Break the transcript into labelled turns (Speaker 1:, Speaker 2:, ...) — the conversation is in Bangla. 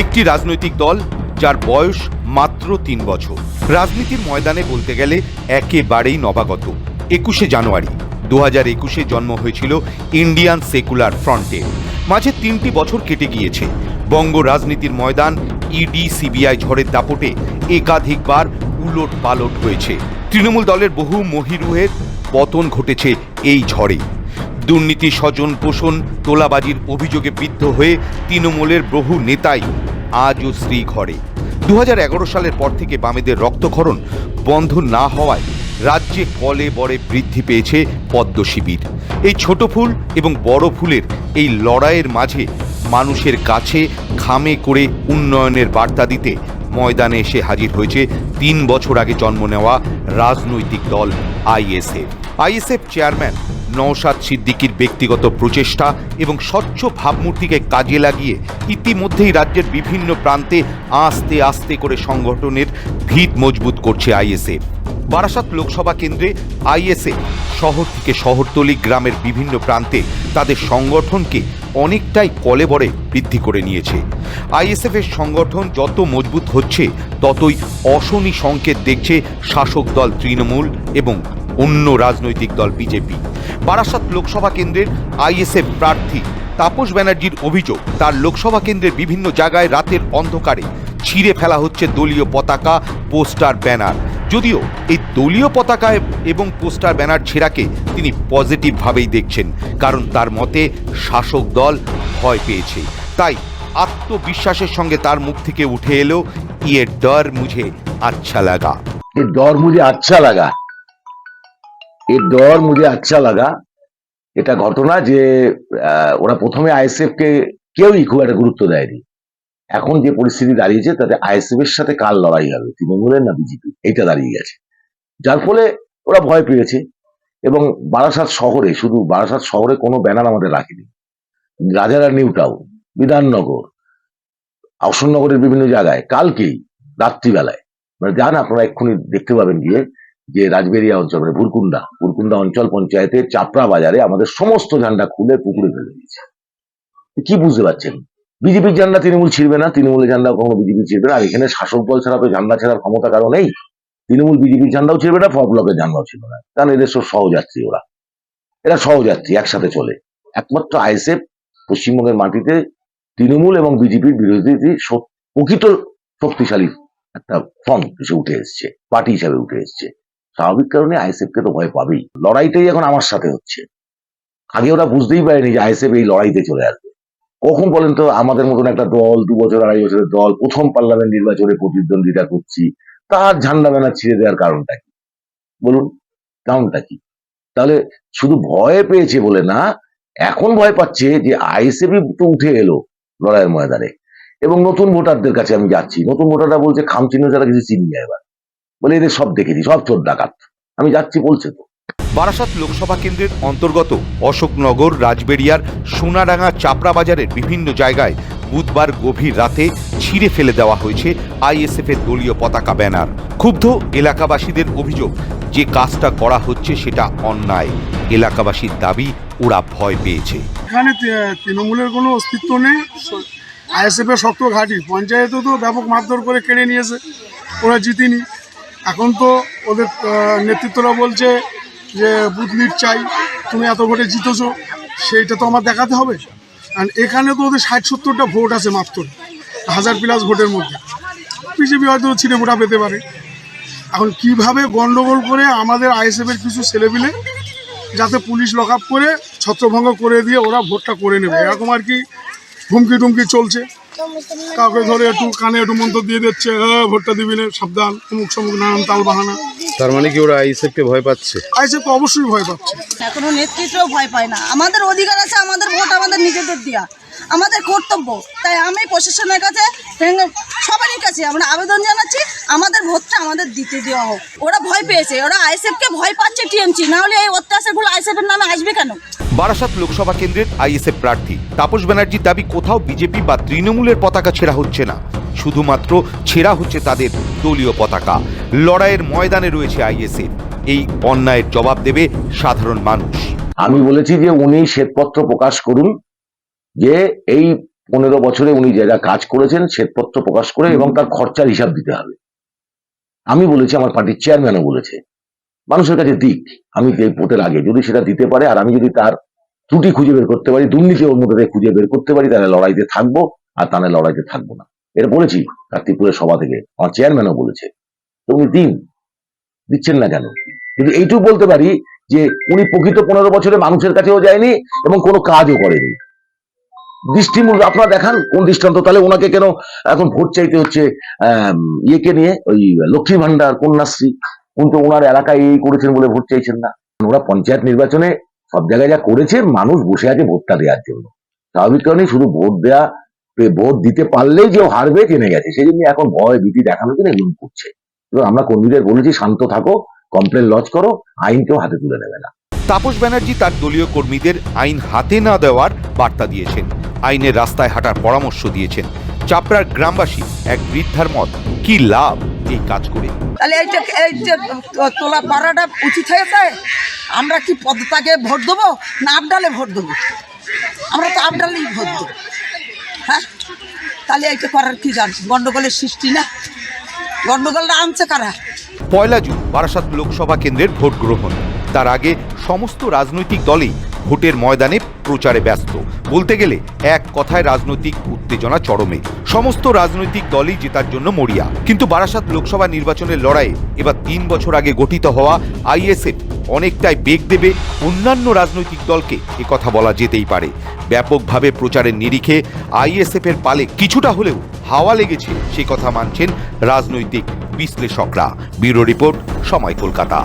Speaker 1: একটি রাজনৈতিক দল যার বয়স মাত্র তিন বছর। রাজনীতির ময়দানে বলতে গেলে একেবারেই নবাগত। একুশে জানুয়ারি দু হাজার একুশে জন্ম হয়েছিল ইন্ডিয়ান সেকুলার ফ্রন্টে। মাঝে তিনটি বছর কেটে গিয়েছে। বঙ্গ রাজনীতির ময়দান, ইডি, সিবিআই ঝড়ের দাপটে একাধিকবার উলট পালট হয়েছে। তৃণমূল দলের বহু মহিরুহের পতন ঘটেছে এই ঝড়ে। দুর্নীতি স্বজন পোষণ তোলাবাজির অভিযোগে বিদ্ধ হয়ে তৃণমূলের বহু নেতাই আজও শ্রী ঘরে। দু সালের পর থেকে বামেদের রক্তক্ষরণ বন্ধ না হওয়ায় রাজ্যে কলে বড়ে বৃদ্ধি পেয়েছে পদ্ম শিবির। এই ছোট ফুল এবং বড় ফুলের এই লড়াইয়ের মাঝে মানুষের কাছে খামে করে উন্নয়নের বার্তা দিতে ময়দানে এসে হাজির হয়েছে তিন বছর আগে জন্ম নেওয়া রাজনৈতিক দল আইএসএফ। আইএসএফ চেয়ারম্যান নওশাদ সিদ্দিকির ব্যক্তিগত প্রচেষ্টা এবং স্বচ্ছ ভাবমূর্তিকে কাজে লাগিয়ে ইতিমধ্যেই রাজ্যের বিভিন্ন প্রান্তে আস্তে আস্তে করে সংগঠনের ভিত মজবুত করছে আইএসএফ বারাসাত লোকসভা কেন্দ্রে আইএসএফ শহর থেকে শহরতলি গ্রামের বিভিন্ন প্রান্তে তাদের সংগঠনকে অনেকটাই কলেবরে বৃদ্ধি করে নিয়েছে। আইএসএফ এর সংগঠন যত মজবুত হচ্ছে, ততই অশনি সংকেত দেখছে শাসক দল তৃণমূল এবং অন্য রাজনৈতিক দল বিজেপি। বারাসাত লোকসভা কেন্দ্রের আইএসএফ প্রার্থী তাপস ব্যানার্জির অভিযোগ, তার লোকসভা কেন্দ্রের বিভিন্ন জায়গায় রাতের অন্ধকারে ছিঁড়ে ফেলা হচ্ছে দলীয় পতাকা, পোস্টার, ব্যানার। যদিও এই দলীয় পতাকায় এবং পোস্টার, ব্যানার ছেঁড়াকে তিনি পজিটিভভাবেই দেখছেন, কারণ তার মতে শাসক দল ভয় পেয়েছে। তাই আত্মবিশ্বাসের সঙ্গে তার মুখ থেকে উঠে এলো ইয়ে ডর মুঝে আচ্ছা লাগা।
Speaker 2: ইয়ে ডর মুঝে আচ্ছা লাগা? ये दौर मुझे अच्छा लगा এটা ঘটনা যে আহ, ওরা প্রথমে আইএসএফ কে কেউই খুব একটা গুরুত্ব দেয়নি এখন যে পরিস্থিতি দাঁড়িয়েছে তাতে আইএসএফ এর সাথে কার লড়াই হবে তৃণমূলের না বিজেপি এইটা দাঁড়িয়ে গেছে যার ফলে ওরা ভয় পেয়েছে এবং বারাসাত শহরে শুধু বারাসাত শহরে কোনো ব্যানার আমাদের রাখেনি রাজারা নিউ টাউন বিধাননগর অশোকনগরের বিভিন্ন জায়গায় কালকেই রাত্রিবেলায় মানে যান আপনারা এক্ষুনি দেখতে পাবেন গিয়ে যে রাজবেরিয়া অঞ্চল মানে ভুরকুন্ডা ভুরকুন্ডা অঞ্চল পঞ্চায়েতের চাপড়া বাজারে আমাদের সমস্ত ঝান্ডা খুলে পুকুরে ফেলে দিয়েছে। কি বুঝতে পারছেন? বিজেপির ঝান্ডা তৃণমূল ছিড়বে না, তৃণমূলের ঝান্ডা কখনো বিজেপি ছিড়বে না, আর এখানে শাসক দল ছাড়া তো ঝান্ডা ছাড়ার ক্ষমতা কারও নেই। তৃণমূল বিজেপির ঝান্ডাও ছিড়বে না ফর ব্লকের ঝান্ডাও ছিড়বে না। কারণ এদের সব সহযাত্রী ওরা। এরা সহযাত্রী, একসাথে চলে। একমাত্র আইএসএফ পশ্চিমবঙ্গের মাটিতে তৃণমূল এবং বিজেপির বিরোধী প্রকৃত শক্তিশালী একটা ফ্রন্ট হিসেবে উঠে এসছে, পার্টি হিসাবে উঠে এসছে। স্বাভাবিক কারণে আইএসএফ কে তো ভয় পাবেই। লড়াইটাই এখন আমার সাথে হচ্ছে। আগে ওরা বুঝতেই পারেনি যে আইএসএফ এই লড়াইতে চলে আসবে। কখন বলেন তো আমাদের মতন একটা দল, দু বছর, আড়াই বছরের দল, প্রথম পার্লামেন্ট নির্বাচনে প্রতিদ্বন্দ্বিতা করছি, তার ঝান্ডা ব্যানার ছিঁড়ে দেওয়ার কারণটা কি? বলুন, কারণটা কি? তাহলে শুধু ভয় পেয়েছে বলে না, এখন ভয় পাচ্ছে যে আইএসএফ তো উঠে এলো লড়াইয়ের ময়দানে। এবং নতুন ভোটারদের কাছে আমি যাচ্ছি। নতুন ভোটাররা বলছে, খামচিহ্ন ছাড়া কিছু চিনি না এবার। বলে এদের সব দেখেছি সব চোর ডাকাত। আমি যাচ্ছি বলছে তো।
Speaker 1: বারাসাত লোকসভা কেন্দ্রের অন্তর্গত অশোকনগর রাজবেড়িয়ার সোনাডাঙ্গা চাপড়া বাজারের বিভিন্ন জায়গায় বুধবার গভীর রাতে ছিঁড়ে ফেলে দেওয়া হয়েছে আইএসএফ এর দলীয় পতাকা ব্যানার। ক্ষুব্ধ এলাকাবাসীদের অভিযোগ যে কাজটা করা হচ্ছে সেটা অন্যায়। এলাকাবাসীর দাবি ওরা ভয় পেয়েছে।
Speaker 3: এখানে তৃণমূলের কোনো অস্তিত্ব নেই। আইএসএফ এর শক্ত ঘাঁটি পঞ্চায়েতেও তো ব্যাপক মারধর করে কেড়ে নিয়েছে। ওরা জিতিনি। এখন তো ওদের নেতৃত্বরা বলছে যে বুথ লিড চাই, তুমি এত ভোটে জিতেছো, সেইটা তো আমার দেখাতে হবে। আর এখানে তো ওদের ষাট সত্তরটা ভোট আছে মাত্র, হাজার প্লাস ভোটের মধ্যে। বিজেপি হয়তো ছিঁড়ে ভোটা পেতে পারে। এখন কীভাবে গন্ডগোল করে আমাদের আইএসএফ এর কিছু ছেলেপিলে যাতে পুলিশ লক করে ছত্রভঙ্গ করে দিয়ে ওরা ভোটটা করে নেবে? এরকম আর কি হুমকি টুমকি চলছে। কাউকে ধরে একটু কানে একটু মন্ত্র দিয়ে দিচ্ছে "হ্যাঁ, ভোটটা দিবি না সাবধান অমুক সমুক নানান তাল বাহানা
Speaker 4: তার মানে কি ওরা আইএসএফ কে ভয় পাচ্ছে?
Speaker 3: আইসে অবশ্যই ভয় পাচ্ছে।
Speaker 5: এখনও নেতৃত্ব ভয় পায় না। আমাদের অধিকার আছে আমাদের ভোট আমাদের নিজেদের দেওয়া আমাদের কর্তব্য। তাই আমি প্রশাসনের কাছে সবারই কাছে আমরা আবেদন জানাচ্ছি আমাদের ভোটটা আমাদের দিতে দেওয়া হোক। ওরা ভয় পেয়েছে ওরা আইএসএফকে ভয় পাচ্ছে টিএমসি। না হলে এই অত্যাচারগুলো আইএসএফের নামে আসবে কেন?
Speaker 1: বারাসাত লোকসভা কেন্দ্রের আইএসএফ প্রার্থী তাপস ব্যানার্জির দাবি কোথাও বিজেপি বা তৃণমূলের পতাকা ছেঁড়া হচ্ছে না। শুধুমাত্র ছেঁড়া হচ্ছে তাদের দলীয় পতাকা। লড়াইয়ের ময়দানে রয়েছে আইএসএফ। এই অন্যায়ের জবাব দেবে সাধারণ মানুষ।
Speaker 2: আমি বলেছি যে উনি শ্বেতপত্র প্রকাশ করুন যে এই পনেরো বছরে উনি জায়গা কাজ করেছেন শ্বেতপত্র প্রকাশ করে এবং তার খরচার হিসাব দিতে হবে। আমি বলেছি আমার পার্টির চেয়ারম্যানও বলেছে মানুষের কাছে দিক আমি এই ভোটের আগে যদি সেটা দিতে পারে আর আমি যদি তার ত্রুটি খুঁজে বের করতে পারি দুর্নীতি মধ্যে থেকে খুঁজে বের করতে পারি তাহলে লড়াইতে থাকব আর তাহলে লড়াইতে থাকব না। এটা বলেছি কার্তিকপুরের সভা থেকে আমার চেয়ারম্যানও বলেছে। তো উনি দিন দিচ্ছেন না কেন? কিন্তু এইটুকু বলতে পারি যে উনি প্রকৃত পনেরো বছরে মানুষের কাছেও যায়নি এবং কোনো কাজও করেনি। দৃষ্টিমূল আপনারা দেখান, কোন দৃষ্টান্ত? তাহলে ওনাকে কেন এখন ভোট চাইতে হচ্ছে ইয়েকে নিয়ে? ওই লক্ষ্মী ভান্ডার কন্যাশ্রী, উনি তো ওনার এলাকায় এই করেছেন বলে ভোট চাইছেন না। ওরা পঞ্চায়েত নির্বাচনে সব জায়গায় যা করেছে, মানুষ বসে আছে ভোটটা দেওয়ার জন্য। স্বাভাবিক কারণে শুধু ভোট পে- ভোট দিতে পারলেই যে হারবে, জেনে গেছে। সেই জন্য এখন ভয়, ভীতি দেখানোর জন্য এগুলো করছে। আমরা কর্মীদের বলেছি, শান্ত থাকো, কমপ্লেন লজ করো আইন কেউ হাতে তুলে নেবে না।
Speaker 1: তাপস ব্যানার্জি তার দলীয় কর্মীদের আইন হাতে না দেওয়ার বার্তা দিয়েছেন। আইনের রাস্তায় হাঁটার পরামর্শ দিয়েছেন। চাপড়ার গ্রামবাসী এক বৃদ্ধার মত কি লাভ এই কাজ করে?
Speaker 6: তাহলে এইটা এই যে তোলা পাড়াটা উচিত হয়েছে? আমরা কি পদতাকে ভোট দেবো না আবডালে ভোট দেবো? আমরা তো আবডালেই ভোট দেবো। হ্যাঁ? তাহলে এইটা করার কি জান গন্ডগোলের সৃষ্টি না? গন্ডগোলটা আনছে কারা?
Speaker 1: পয়লা জুন বারাসাত লোকসভা কেন্দ্রের ভোট গ্রহণ। তার আগে সমস্ত রাজনৈতিক দলই ভোটের ময়দানে প্রচারে ব্যস্ত। বলতে গেলে এক কথায় রাজনৈতিক উত্তেজনা চরমে। সমস্ত রাজনৈতিক দলই জেতার জন্য মরিয়া। কিন্তু বারাসাত লোকসভা নির্বাচনের লড়াইয়ে এবার তিন বছর আগে গঠিত হওয়া আইএসএফ অনেকটাই বেগ দেবে অন্যান্য রাজনৈতিক দলকে কথা বলা যেতেই পারে। ব্যাপকভাবে প্রচারের নিরিখে আইএসএফ এর পালে কিছুটা হলেও হাওয়া লেগেছে, সে কথা মানছেন রাজনৈতিক বিশ্লেষকরা। ব্যুরো রিপোর্ট, সময় কলকাতা।